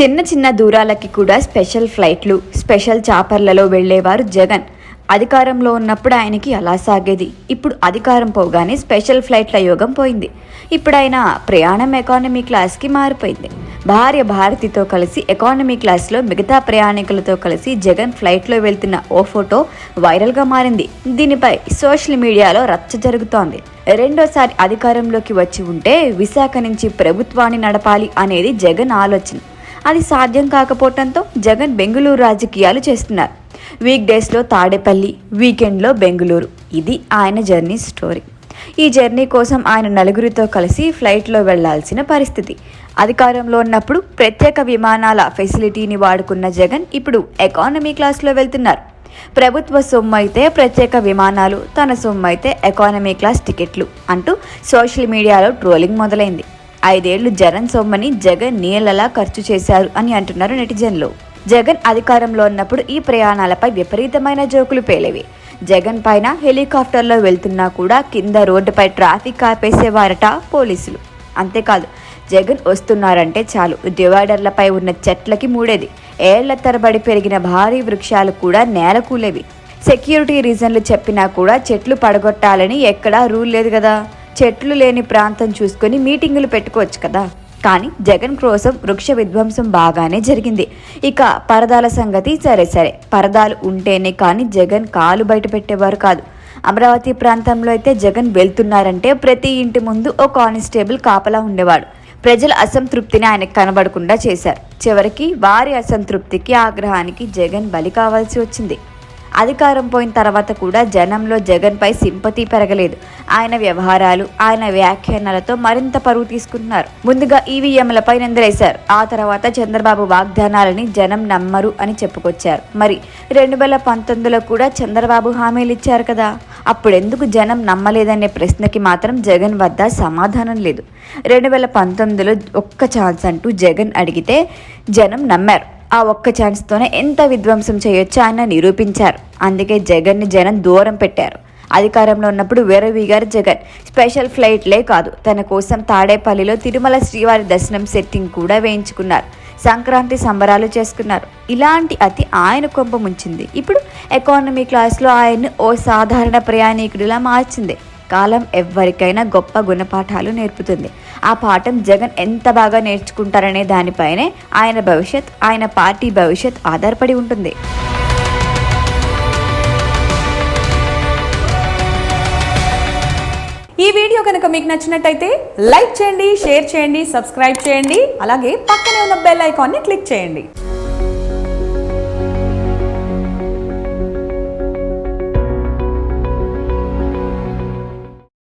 చిన్న చిన్న దూరాలకి కూడా స్పెషల్ ఫ్లైట్లు స్పెషల్ చాపర్లలో వెళ్ళేవారు జగన్. అధికారంలో ఉన్నప్పుడు ఆయనకి అలా సాగేది. ఇప్పుడు అధికారం పోగానే స్పెషల్ ఫ్లైట్ల యోగం పోయింది. ఇప్పుడు ఆయన ప్రయాణం ఎకానమీ క్లాస్కి మారిపోయింది. భార్య భారతితో కలిసి ఎకానమీ క్లాస్లో మిగతా ప్రయాణికులతో కలిసి జగన్ ఫ్లైట్లో వెళ్తున్న ఓ ఫోటో వైరల్గా మారింది. దీనిపై సోషల్ మీడియాలో రచ్చ జరుగుతోంది. రెండోసారి అధికారంలోకి వచ్చి ఉంటే విశాఖ నుంచి ప్రభుత్వాన్ని నడపాలి అనేది జగన్ ఆలోచన. అది సాధ్యం కాకపోవడంతో జగన్ బెంగళూరు రాజకీయాలు చేస్తున్నారు. వీక్ డేస్లో తాడేపల్లి వీకెండ్లో బెంగళూరు. ఇది ఆయన జర్నీ స్టోరీ. ఈ జర్నీ కోసం ఆయన నలుగురితో కలిసి ఫ్లైట్లో వెళ్ళాల్సిన పరిస్థితి. అధికారంలో ఉన్నప్పుడు ప్రత్యేక విమానాల ఫెసిలిటీని వాడుకున్న జగన్ ఇప్పుడు ఎకానమీ క్లాస్లో వెళ్తున్నారు. ప్రభుత్వ సొమ్ము అయితే ప్రత్యేక విమానాలు తన సొమ్ము అయితే ఎకానమీ క్లాస్ టికెట్లు అంటూ సోషల్ మీడియాలో ట్రోలింగ్ మొదలైంది. ఐదేళ్ళు జగన్ సొమ్మని జగన్ నీళ్ళలా ఖర్చు చేశారు అని అంటున్నారు నెటిజన్లు. జగన్ అధికారంలో ఉన్నప్పుడు ఈ ప్రయాణాలపై విపరీతమైన జోకులు పేలేవి. జగన్ పైన హెలికాప్టర్లో వెళ్తున్నా కూడా కింద రోడ్డుపై ట్రాఫిక్ ఆపేసేవారట పోలీసులు. అంతేకాదు జగన్ వస్తున్నారంటే చాలు డివైడర్లపై ఉన్న చెట్లకి మూడేది. ఏళ్ళ తరబడి పెరిగిన భారీ వృక్షాలు కూడా నేల కూలేవి సెక్యూరిటీ రీజన్లు చెప్పినా కూడా చెట్లు పడగొట్టాలని ఎక్కడా రూల్ లేదు కదా. చెట్లు లేని ప్రాంతం చూసుకొని మీటింగులు పెట్టుకోవచ్చు కదా. కానీ జగన్ కోసం వృక్ష విధ్వంసం బాగానే జరిగింది. ఇక పరదాల సంగతి సరే సరే. పరదాలు ఉంటేనే కానీ జగన్ కాలు బయట పెట్టేవారు కాదు. అమరావతి ప్రాంతంలో అయితే జగన్ వెళ్తున్నారంటే ప్రతి ఇంటి ముందు ఓ కానిస్టేబుల్ కాపలా ఉండేవాడు. ప్రజల అసంతృప్తిని ఆయనకు కనబడకుండా చేశారు. చివరికి వారి అసంతృప్తికి ఆగ్రహానికి జగన్ బలి కావాల్సి వచ్చింది. అధికారం పోయిన తర్వాత కూడా జనంలో జగన్పై సింపతి పెరగలేదు. ఆయన వ్యవహారాలు ఆయన వ్యాఖ్యానాలతో మరింత పరువు తీసుకుంటున్నారు. ముందుగా ఈవీఎంలపై నిందలేశారు. ఆ తర్వాత చంద్రబాబు వాగ్దానాలని జనం నమ్మరు అని చెప్పుకొచ్చారు. మరి రెండు వేల పంతొమ్మిదిలో కూడా చంద్రబాబు హామీలు ఇచ్చారు కదా. అప్పుడెందుకు జనం నమ్మలేదనే ప్రశ్నకి మాత్రం జగన్ వద్ద సమాధానం లేదు. రెండు వేల పంతొమ్మిదిలో ఒక్క ఛాన్స్ అంటూ జగన్ అడిగితే జనం నమ్మారు. ఆ ఒక్క ఛాన్స్తోనే ఎంత విధ్వంసం చేయొచ్చో ఆయన నిరూపించారు. అందుకే జగన్ని జనం దూరం పెట్టారు. అధికారంలో ఉన్నప్పుడు గారు జగన్. స్పెషల్ ఫ్లైట్లే కాదు తన కోసం తాడేపల్లిలో తిరుమల శ్రీవారి దర్శనం సెట్టింగ్ కూడా వేయించుకున్నారు. సంక్రాంతి సంబరాలు చేసుకున్నారు. ఇలాంటి అతి ఆయన కొంప ముంచింది. ఇప్పుడు ఎకానమీ క్లాస్లో ఆయన్ని ఓ సాధారణ ప్రయాణికుడిలా మార్చింది. కాలం ఎవ్వరికైనా గొప్ప గుణపాఠాలు నేర్పుతుంది. ఆ పాఠం జగన్ ఎంత బాగా నేర్చుకుంటారనే దానిపైనే ఆయన భవిష్యత్ ఆయన పార్టీ భవిష్యత్ ఆధారపడి ఉంటుంది. ఈ వీడియో కనుక మీకు నచ్చినట్టయితే లైక్ చేయండి షేర్ చేయండి సబ్స్క్రైబ్ చేయండి అలాగే పక్కనే ఉన్న బెల్ ఐకాన్ని క్లిక్ చేయండి.